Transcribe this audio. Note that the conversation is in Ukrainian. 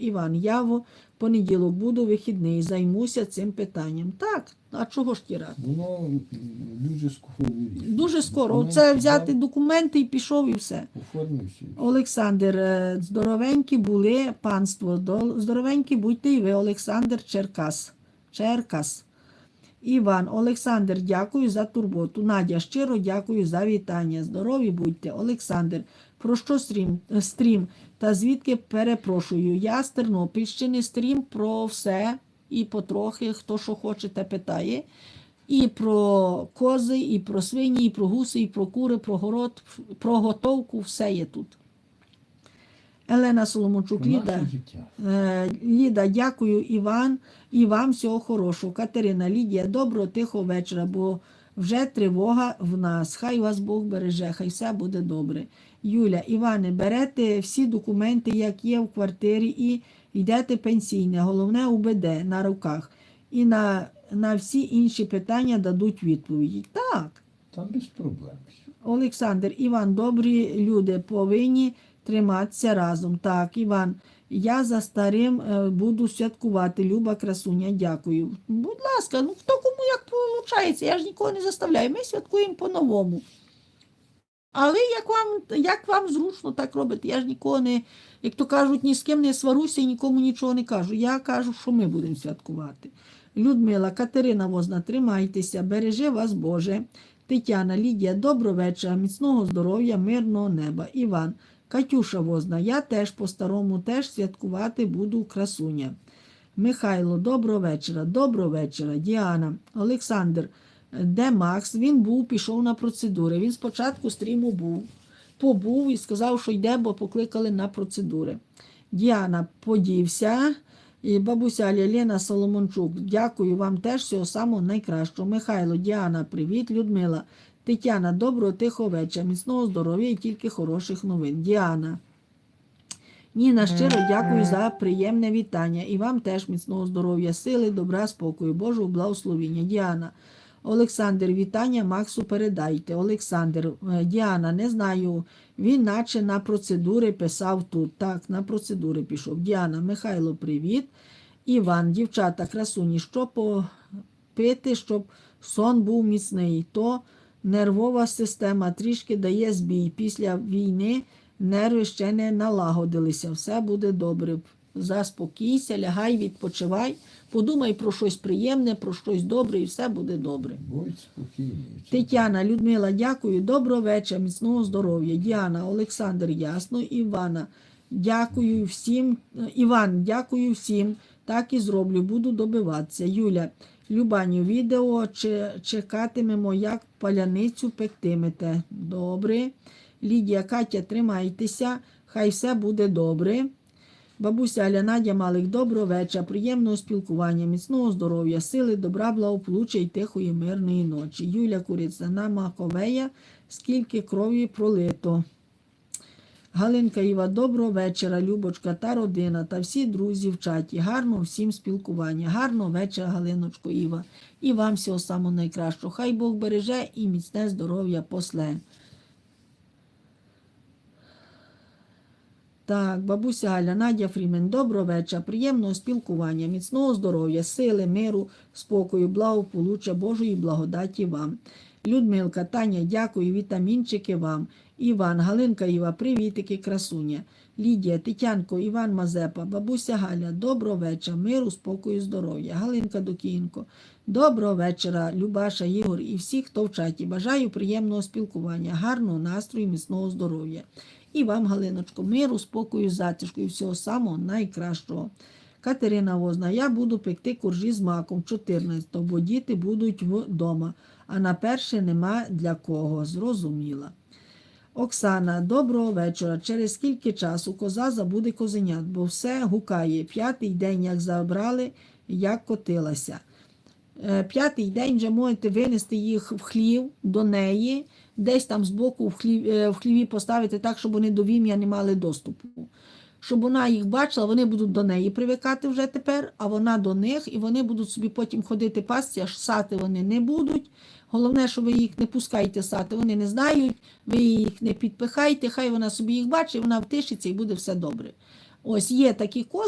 Іван, я в понеділок буду вихідний, займуся цим питанням. Так, а чого ж ті рад? Воно дуже скоро. Дуже скоро. Це взяти документи і пішов, і все. Оформився. Олександр, е, здоровенькі були, панство, здоровенькі будьте і ви, Олександр Черкас. Черкас. Іван, Олександр, дякую за турботу. Надя, щиро дякую за вітання. Здорові будьте. Олександр, про що стрім? е, стрім? Та звідки перепрошую? Я з Тернопільщини стрім про все і потрохи, хто що хоче, те питає. І про кози, і про свині, і про гуси, і про кури, про город, про готовку, все є тут. Елена Соломончук, Ліда. Е, Ліда, дякую, Іван, і вам всього хорошого. Катерина, Лідія, доброго, тихого вечора, бо вже тривога в нас. Хай вас Бог береже, хай все буде добре. Юля, Іване, берете всі документи, як є в квартирі, і йдете пенсійне, головне УБД на руках. І на, на всі інші питання дадуть відповіді. Так. Там без проблем. Олександр, Іван, добрі люди повинні триматися разом. Так, Іван, я за старим е, буду святкувати. Люба красуня, дякую. Будь ласка, ну хто кому як виходить, я ж нікого не заставляю. Ми святкуємо по-новому. Але як вам, як вам зручно так робити, я ж нікого не, як то кажуть, ні з ким не сваруся і нікому нічого не кажу. Я кажу, що ми будемо святкувати. Людмила, Катерина Возна, тримайтеся, бережи вас Боже. Тетяна, Лідія, доброго вечора, міцного здоров'я, мирного неба. Іван, Катюша Возна, я теж по-старому теж святкувати буду красуня. Михайло, доброго вечора, доброго вечора. Діана, Олександр, де Макс? Він був, пішов на процедури. Він спочатку стріму був, побув і сказав, що йде, бо покликали на процедури. Діана подівся. І бабуся Лена Соломончук, дякую вам теж всього самого найкращого. Михайло, Діана, привіт, Людмила. Тетяна, доброго, тихого вечора, міцного здоров'я і тільки хороших новин. Діана. Ніна, щиро дякую за приємне вітання. І вам теж міцного здоров'я, сили, добра, спокою, Божого благословіння. Діана. Олександр, вітання Максу передайте. Олександр, е, Діана, не знаю. Він наче на процедури писав тут. Так, на процедури пішов. Діана, Михайло, привіт. Іван, дівчата, красуні, що попити, щоб сон був міцний. То нервова система трішки дає збій. Після війни нерви ще не налагодилися. Все буде добре. Заспокійся, лягай, відпочивай, подумай про щось приємне, про щось добре, і все буде добре. Будь спокійний. Тетяна, Людмила, дякую. Доброго вечора, міцного здоров'я. Діана, Олександр, ясно, Івана. Дякую всім. Іван, дякую всім. Так і зроблю, буду добиватися. Юля, Любаню, відео чи чекатимемо, як паляницю пектимете. Добре. Лідія, Катя, тримайтеся, хай все буде добре. Бабуся Аля Надя Малик, доброго вечора, приємного спілкування, міцного здоров'я, сили, добра, благополуччя і тихої мирної ночі. Юля Курицина Маковея, скільки крові пролито. Галинка Іва, доброго вечора, Любочка та родина та всі друзі в чаті. Гарного всім спілкування. Гарного вечора, Галиночко Іва. І вам всього самого найкращого. Хай Бог береже і міцне здоров'я после. Так, бабуся Галя, Надя Фрімен, доброго вечора, приємного спілкування, міцного здоров'я, сили, миру, спокою, благополуччя, Божої благодаті вам. Людмилка, Таня, дякую, вітамінчики вам. Іван, Галинка Іва, привітики, красуня. Лідія, Тетянко, Іван Мазепа, бабуся Галя, доброго вечора, миру, спокою, здоров'я. Галинка Докінко, доброго вечора, Любаша, Ігор і всі, хто в чаті. Бажаю приємного спілкування, гарного настрою, міцного здоров'я. І вам, Галиночко, миру, спокою, затишку і всього самого найкращого. Катерина Возна, я буду пекти коржі з маком 14, бо діти будуть вдома, а на перше нема для кого. Зрозуміла. Оксана, доброго вечора. Через скільки часу коза забуде козенят, бо все гукає. П'ятий день, як забрали, як котилася. Е, П'ятий день вже можете винести їх в хлів до неї, десь там збоку в е, в хліві поставити так, щоб вони до вім'я не мали доступу. Щоб вона їх бачила, вони будуть до неї привикати вже тепер, а вона до них, і вони будуть собі потім ходити пасти, аж сати вони не будуть. Головне, що ви їх не пускайте сати, вони не знають, ви їх не підпихайте, хай вона собі їх бачить, вона втишиться і буде все добре. Ось є такі кози.